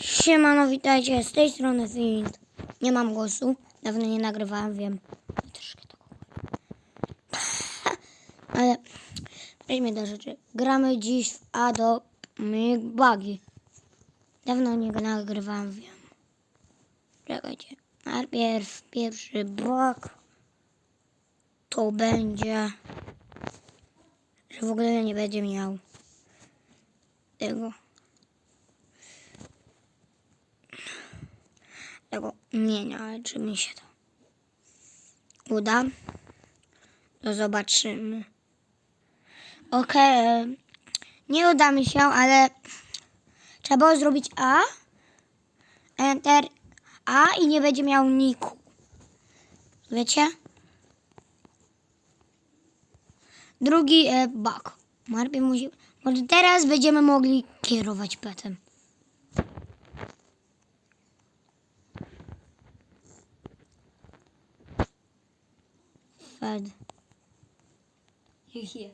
Siemano, witajcie, z tej strony Fint. Nie mam głosu, dawno nie nagrywałem, wiem. Troszkę tak. Ale przejdźmy do rzeczy. Gramy dziś w Adopt Me Buggy. Dawno nie nagrywałem, wiem. Czekajcie. Najpierw pierwszy bug to będzie, że w ogóle nie będzie miał tego. Tego imienia, ale czy mi się to uda, to zobaczymy. Okej, nie uda mi się, ale trzeba było zrobić A, Enter A i nie będzie miał niku. Wiecie? Drugi e, bug. Najpierw musi, może teraz będziemy mogli kierować petem. Fed. Hier.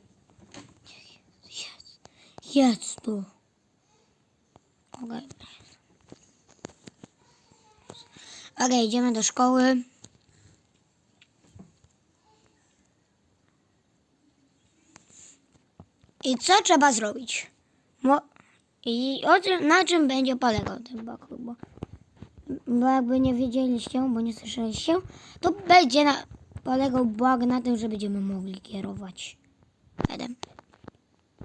Jedz. Jedz tu. Okej. Okej, idziemy do szkoły. I co trzeba zrobić? Mo- I o czym, na czym będzie polegał ten bug? Bo, bo jakby nie wiedzieliście, bo nie słyszeliście, to będzie na, polegał bug na tym, że będziemy mogli kierować pedem.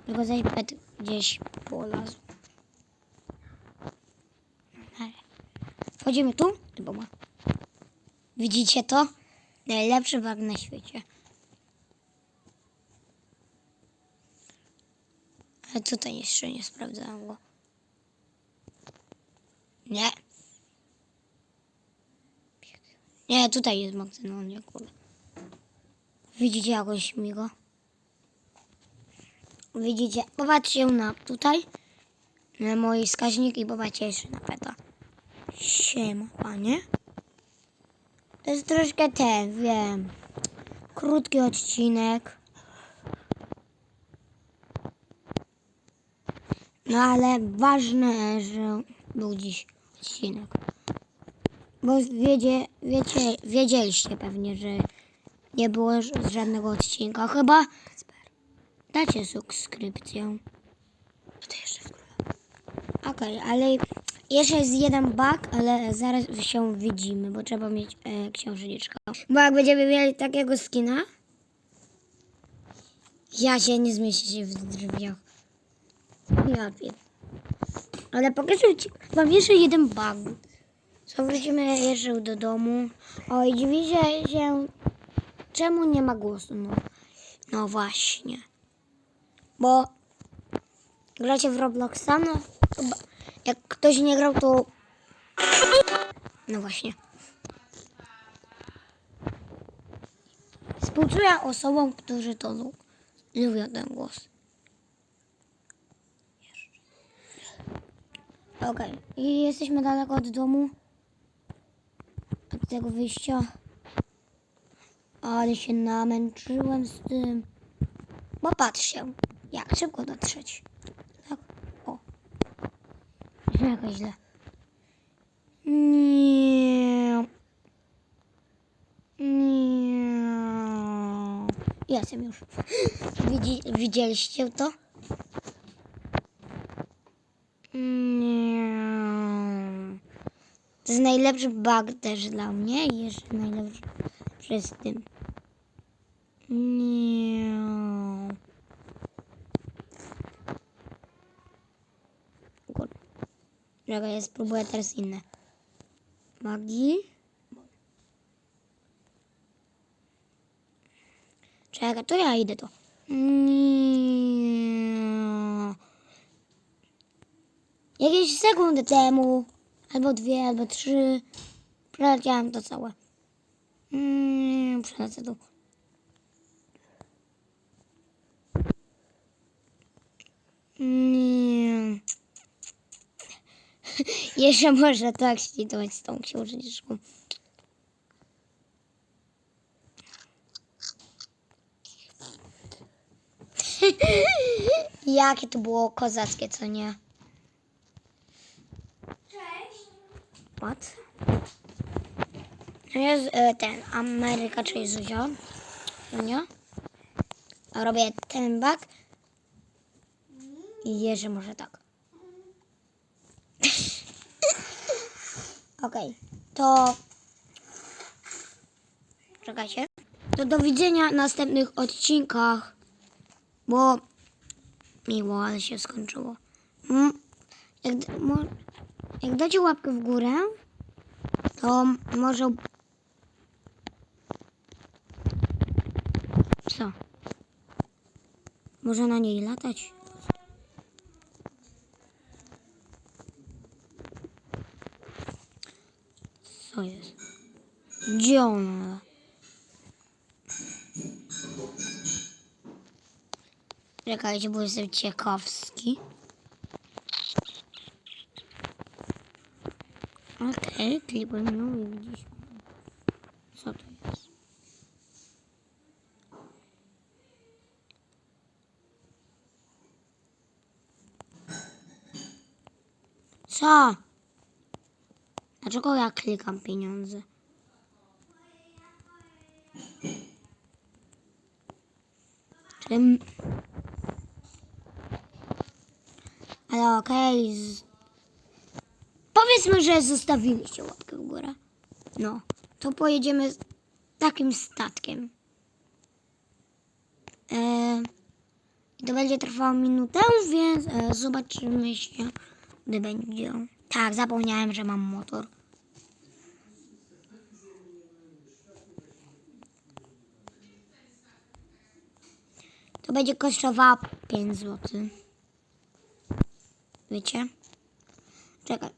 Tylko zaś ped gdzieś polazł. Ale Wchodzimy tu? Widzicie to? Najlepszy bug na świecie. Ale tutaj jeszcze nie sprawdzałem go. Nie. Nie, tutaj jest magazyn, nie kurde. Widzicie mi go? Widzicie, popatrzcie na tutaj, na mój wskaźnik i popatrzcie jeszcze na peta. Siema, panie. To jest troszkę ten, wiem, krótki odcinek. No ale ważne, że był dziś odcinek. Bo wiedzie, wiecie, wiedzieliście pewnie, że nie było żadnego odcinka. Chyba dacie subskrypcję. To jeszcze. Okej, ale jeszcze jest jeden bug, ale zaraz się widzimy, bo trzeba mieć e, księżniczkę. Bo jak będziemy mieli takiego skina, ja się nie zmieścicie w drzwiach. Ja wiem. Ale pokażę ci wam jeszcze jeden bug. Co wrócimy jeszcze do domu. O, i dziwicie się, czemu nie ma głosu. No, no właśnie. Bo gracie w Robloxa, no chyba jak ktoś nie grał, to... No właśnie. Współczuję osobom, którzy to lu- lubią ten głos. Okej, i jesteśmy daleko od domu. Od tego wyjścia. Ale się namęczyłem z tym. Bo patrzcie, jak szybko dotrzeć. Tak, o. Jakoś źle. Nie. Nie. Jestem już. Widzi, widzieliście to? Nie. To jest najlepszy bug też dla mnie jeszcze najlepszy przez tym. Nie. Kurde. Czekaj, ja spróbuję teraz inne. Magii. Czekaj, to ja idę to. Nie. Jakieś sekundy temu, albo dwie, albo trzy, przeleciałem to całe. Mm, przelecę tu. Nie. Jeszcze może tak ślidować z tą księżniczką. Jakie to było kozackie, co nie? Cześć. To jest e, ten Ameryka, czyli Zuzia. No nie? Robię ten bak. I jeszcze może tak. Okej, to... Czekajcie. To do widzenia w następnych odcinkach. Bo miło, ale się skończyło. Mm, Jak, jak dacie łapkę w górę, to może... Co? Może na niej latać? Co jest? Gdzie ona? Czekajcie, bo jestem ciekawski. Okej, klikłem ją i widzisz. Co to jest? Co? Dlaczego ja klikam pieniądze? Czym? Ale okej. z- Powiedzmy, że zostawiliście łapkę w górę. No, to pojedziemy takim statkiem. E, I to będzie trwało minutę, więc e, zobaczymy się, gdy będzie. Tak, zapomniałem, że mam motor. To będzie kosztowało 5 zł. Wiecie? Czekaj.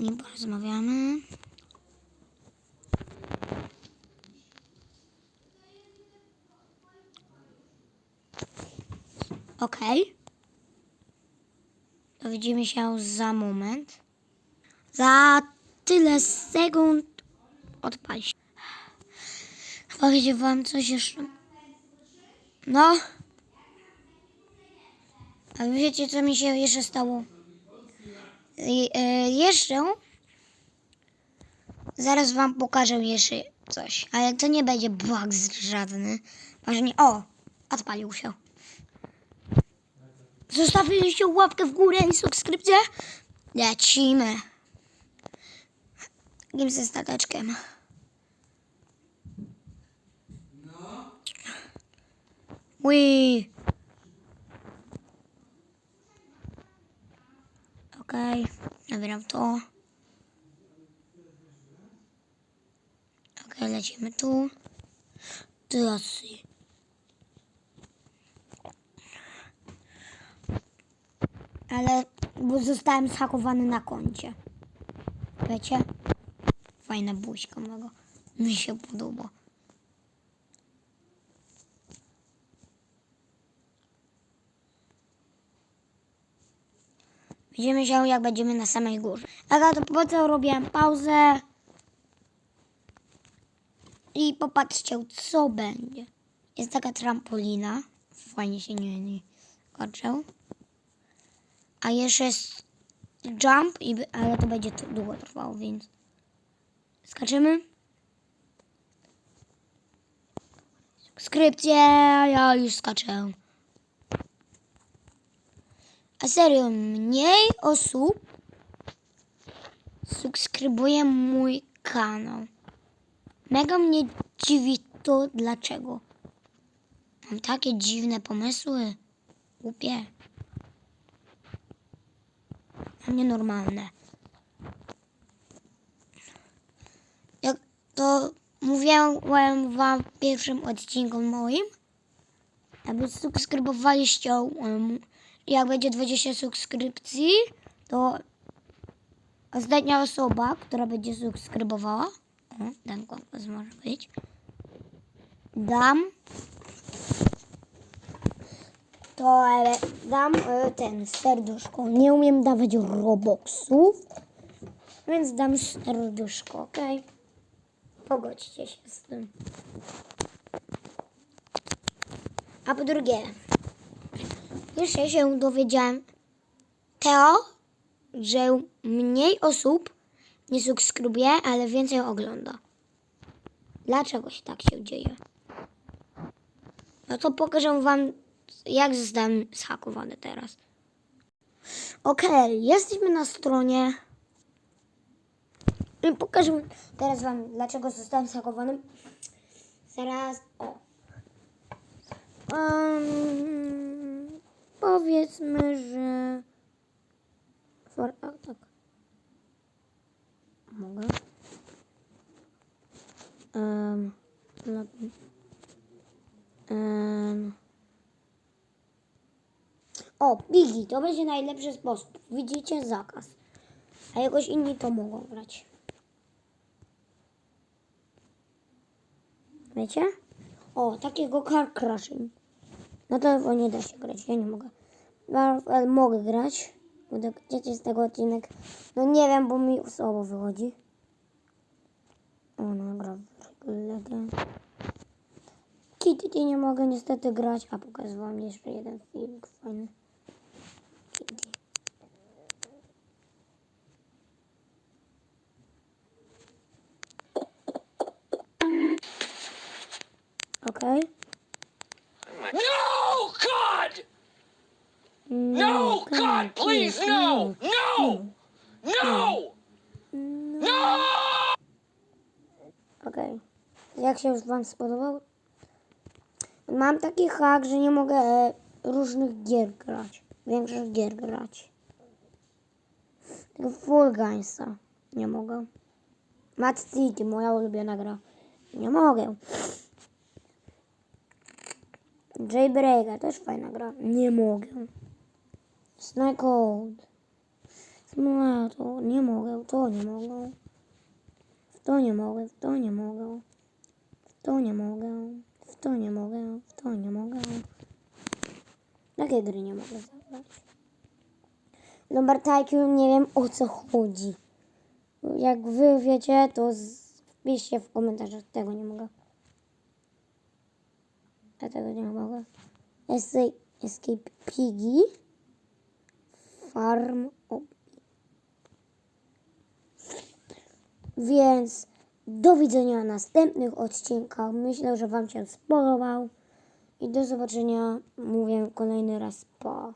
Nie porozmawiamy. Okej. To widzimy się za moment. Za tyle sekund odpaść. Powiedzieć wam coś jeszcze. No. A wiecie, co mi się jeszcze stało? E, jeszcze zaraz wam pokażę jeszcze coś, ale to nie będzie bug żadny. Ważnie, o, odpalił się. Zostawiliście łapkę w górę i subskrypcję? Lecimy. Takim ze stateczkiem. Ui. Okej, nabieram to. Okej, lecimy tu. Teraz. Ale bo zostałem zhakowany na koncie. Wiecie? Fajna buźka mego. Mi się podoba. Widzimy się, jak będziemy na samej górze. Aga, to po co robiłem pauzę? I popatrzcie, co będzie. Jest taka trampolina. Fajnie się nie, nie. A jeszcze jest jump, i, ale to będzie długo trwało, więc skaczymy. Skrypcje, ja już skaczę. A serio, mniej osób subskrybuje mój kanał. Mega mnie dziwi to, dlaczego. Mam takie dziwne pomysły. Głupie. A nienormalne. Jak to mówiłem wam w pierwszym odcinku moim, aby subskrybowaliście, um, jak będzie 20 subskrypcji, to ostatnia osoba, która będzie subskrybowała, ten konkurs może być, dam to dam e, ten serduszko. Nie umiem dawać roboksów, więc dam serduszko, ok? Pogodźcie się z tym. A po drugie, jeszcze się dowiedziałem, Teo, że mniej osób nie subskrybuje, ale więcej ogląda. Dlaczego się tak się dzieje? No to pokażę wam, jak zostałem zhakowany teraz. Okej, jesteśmy na stronie. I pokażę teraz wam, dlaczego zostałem zhakowany. Zaraz, o. Em, powiedzmy, że... For, a, tak. Mogę. Um. Em. O, Piggy, to będzie najlepszy sposób. Widzicie zakaz. A jakoś inni to mogą grać. Wiecie? O, takiego car crashing. Na telefonie da się grać, ja nie mogę. Ale mogę grać. Będę chcieć z tego odcinek. No nie wiem, bo mi słabo wychodzi. O, nagra legend. Kitty nie mogę niestety grać, a pokażę wam jeszcze jeden film fajny. Kitty. Okej. No, God! No, No, God, please, no! No! No! No! Okej. Jak się już Wam spodobał? Mam taki hak, że nie mogę e, różnych gier grać. Większych gier grać. Tego Full Guysa nie mogę. Mad City, moja ulubiona gra. Nie mogę. Jailbreaka, też fajna gra. Nie mogę. Snowcode. Simulator, nie mogę, to nie mogę. W to nie mogę, to nie mogę. To nie mogę, w to nie mogę, w to nie mogę. Jakie gry nie mogę zagrać? Lombard Tycoon nie wiem o co chodzi. Jak wy wiecie, to wpiszcie w komentarzach. Tego nie mogę. Ja tego nie mogę. Escape, Piggy. Farm. Więc do widzenia w następnych odcinkach. Myślę, że Wam się spodobał. I do zobaczenia, mówię kolejny raz. Pa.